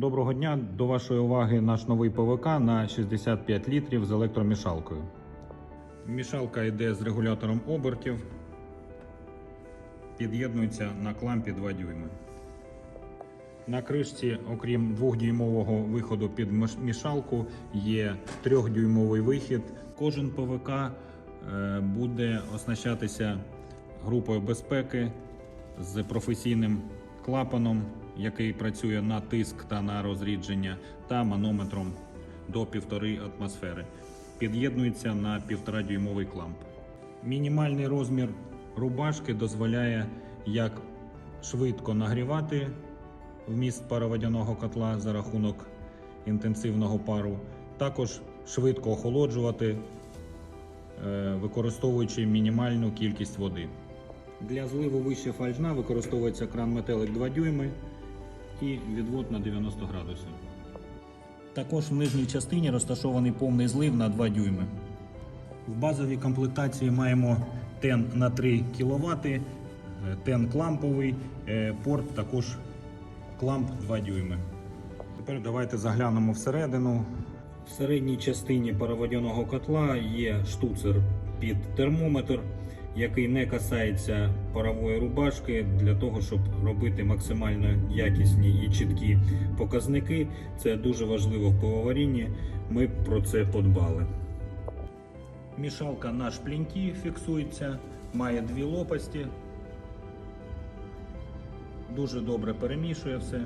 Доброго дня. До вашої уваги наш новий ПВК на 65 літрів з електромішалкою. Мішалка йде з регулятором обертів. Під'єднується на клампі 2 дюйми. На кришці, окрім 2-дюймового виходу під мішалку, є 3-дюймовий вихід. Кожен ПВК е, буде оснащатися групою безпеки з професійним клапаном, який працює на тиск та на розрідження, та манометром до 1,5 атмосфери. Під'єднується на 1,5 дюймовий кламп. Мінімальний розмір рубашки дозволяє як швидко нагрівати вміст пароводяного котла за рахунок інтенсивного пару, також швидко охолоджувати, е, використовуючи мінімальну кількість води. Для зливу вище фальжна використовується кран метелик 2 дюйми і відвод на 90 градусів. Також в нижній частині розташований повний злив на 2 дюйми. В базовій комплектації маємо тен на 3 кВт, тен кламповий, е, порт також кламп 2 дюйми. Тепер давайте заглянемо всередину. В середній частині пароводяного котла є штуцер під термометр, який не касається парової рубашки для того, щоб робити максимально якісні і чіткі показники. Це дуже важливо в пивоварінні. Ми про це подбали. Мішалка на шплінті фіксується, має дві лопасті. Дуже добре перемішує все.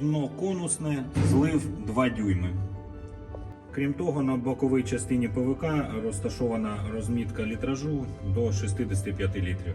Дно конусне, злив 2 дюйми. Крім того, на боковій частині ПВК розташована розмітка літражу до 65 літрів.